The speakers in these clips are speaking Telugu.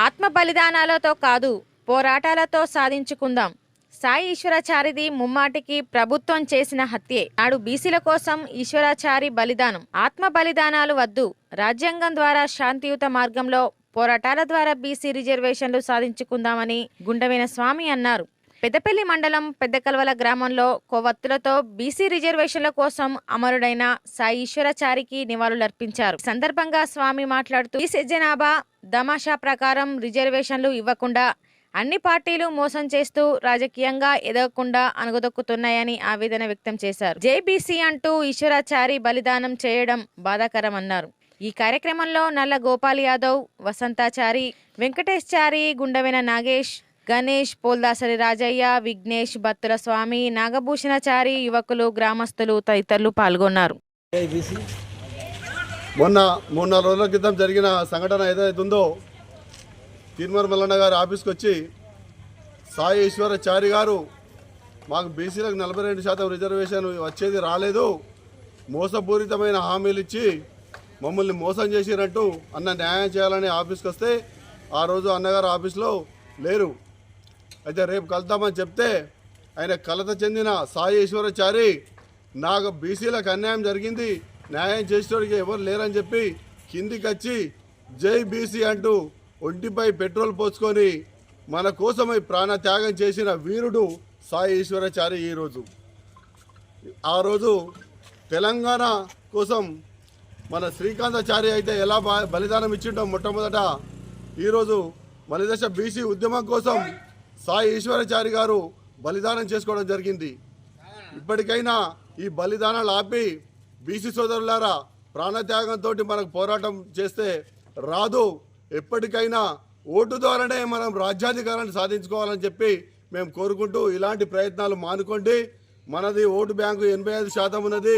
ఆత్మ బలిదానాలతో కాదు పోరాటాలతో సాధించుకుందాం. సాయి ఈశ్వరాచారిది ముమ్మాటికి ప్రభుత్వం చేసిన హత్యే. నాడు బీసీల కోసం ఈశ్వరాచారి బలిదానం. ఆత్మ బలిదానాలు వద్దు. రాజ్యాంగం ద్వారా శాంతియుత మార్గంలో పోరాటాల ద్వారా బీసీ రిజర్వేషన్లు సాధించుకుందామని గుండవైన స్వామి అన్నారు. పెద్దపల్లి మండలం పెద్దకల్వల గ్రామంలో కొవ్వొత్తులతో బీసీ రిజర్వేషన్ల కోసం అమరుడైన సాయి ఈశ్వరాచారికి నివాళులర్పించారు సందర్భంగా స్వామి మాట్లాడుతూ బీసీ జనాభా దమాషా ప్రకారం రిజర్వేషన్లు ఇవ్వకుండా అన్ని పార్టీలు మోసం చేస్తూ రాజకీయంగా ఎదగకుండా అణగదొక్కుతున్నాయని ఆవేదన వ్యక్తం చేశారు. జేబీసీ అంటూ ఈశ్వరాచారి బలిదానం చేయడం బాధాకరమన్నారు. ఈ కార్యక్రమంలో నల్ల గోపాల్ యాదవ్ వసంతాచారి వెంకటేశ్చారి గుండవెన నాగేష్ గణేష్ పోల్దాసరి రాజయ్య విఘ్నేష్ భత్తుల స్వామి నాగభూషణచారి యువకులు గ్రామస్తులు తదితరులు పాల్గొన్నారు. మొన్న మూడు నాలుగు రోజుల క్రితం జరిగిన సంఘటన ఏదైతే ఉందో తిరుమల మల్లన్న గారి ఆఫీస్కి వచ్చి సాయి ఈశ్వరచారి గారు మాకు బీసీలకు నలభై రెండు శాతం రిజర్వేషన్ వచ్చేది రాలేదు మోసపూరితమైన హామీలు ఇచ్చి మమ్మల్ని మోసం చేసినట్టు అన్న న్యాయం చేయాలని ఆఫీస్కి వస్తే ఆ రోజు అన్నగారు ఆఫీస్లో లేరు. అయితే రేపు కలుద్దామని చెప్తే ఆయన కలత చెందిన సాయి నాకు బీసీలకు అన్యాయం జరిగింది. న్యాయం చేసేవాడికి ఎవరు లేరని చెప్పి కిందికి వచ్చి జై బీసీ అంటూ ఒంటిపై పెట్రోల్ పోసుకొని మన కోసమై ప్రాణ త్యాగం చేసిన వీరుడు సాయి ఈశ్వరాచారి ఈరోజు ఆ రోజు తెలంగాణ కోసం మన శ్రీకాంతాచారి అయితే ఎలా బా- బలిదానం ఇచ్చిండో మొట్టమొదట ఈరోజు మలిదశ బీసీ ఉద్యమం కోసం సాయి ఈశ్వరాచారి గారు బలిదానం చేసుకోవడం జరిగింది. ఇప్పటికైనా ఈ బలిదానాలు ఆపి బీసీ సోదరులారా ప్రాణత్యాగంతో మనకు పోరాటం చేస్తే రాదు. ఎప్పటికైనా ఓటు ద్వారానే మనం రాజ్యాధికారాన్ని సాధించుకోవాలని చెప్పి మేము కోరుకుంటూ ఇలాంటి ప్రయత్నాలు మానుకోండి. మనది ఓటు బ్యాంకు ఎనభై ఐదు శాతం ఉన్నది.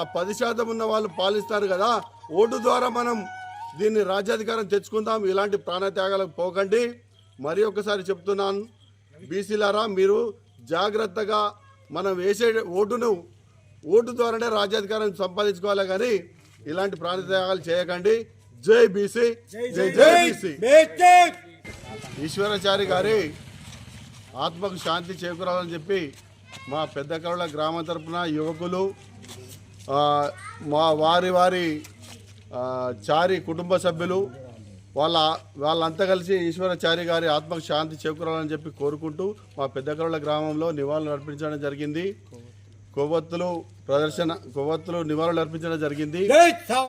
ఆ పది శాతం ఉన్న వాళ్ళు పాలిస్తారు కదా. ఓటు ద్వారా మనం దీన్ని రాజ్యాధికారం తెచ్చుకుందాం. ఇలాంటి ప్రాణత్యాగాలకు పోకండి. మరి ఒకసారి చెప్తున్నాను బీసీలారా మీరు జాగ్రత్తగా మనం వేసే ఓటును ఓటు ద్వారానే రాజ్యాధికారం సంపాదించుకోవాలి కానీ ఇలాంటి ప్రాణత్యాగాలు చేయకండి. జై బీసీ జై జై బీసీ. ఈశ్వరాచారి గారి ఆత్మకు శాంతి చేకూరాలని చెప్పి మా పెద్ద కరుల గ్రామం తరపున యువకులు మా వారి వారి చారి కుటుంబ సభ్యులు వాళ్ళ వాళ్ళంతా కలిసి ఈశ్వరాచారి గారి ఆత్మకు శాంతి చేకూరాలని చెప్పి కోరుకుంటూ మా పెద్దకరుల గ్రామంలో నివాళులు అర్పించడం జరిగింది. కొవ్వొత్తులు ప్రదర్శన కొవ్వొత్తులు నివాళులు అర్పించడం జరిగింది.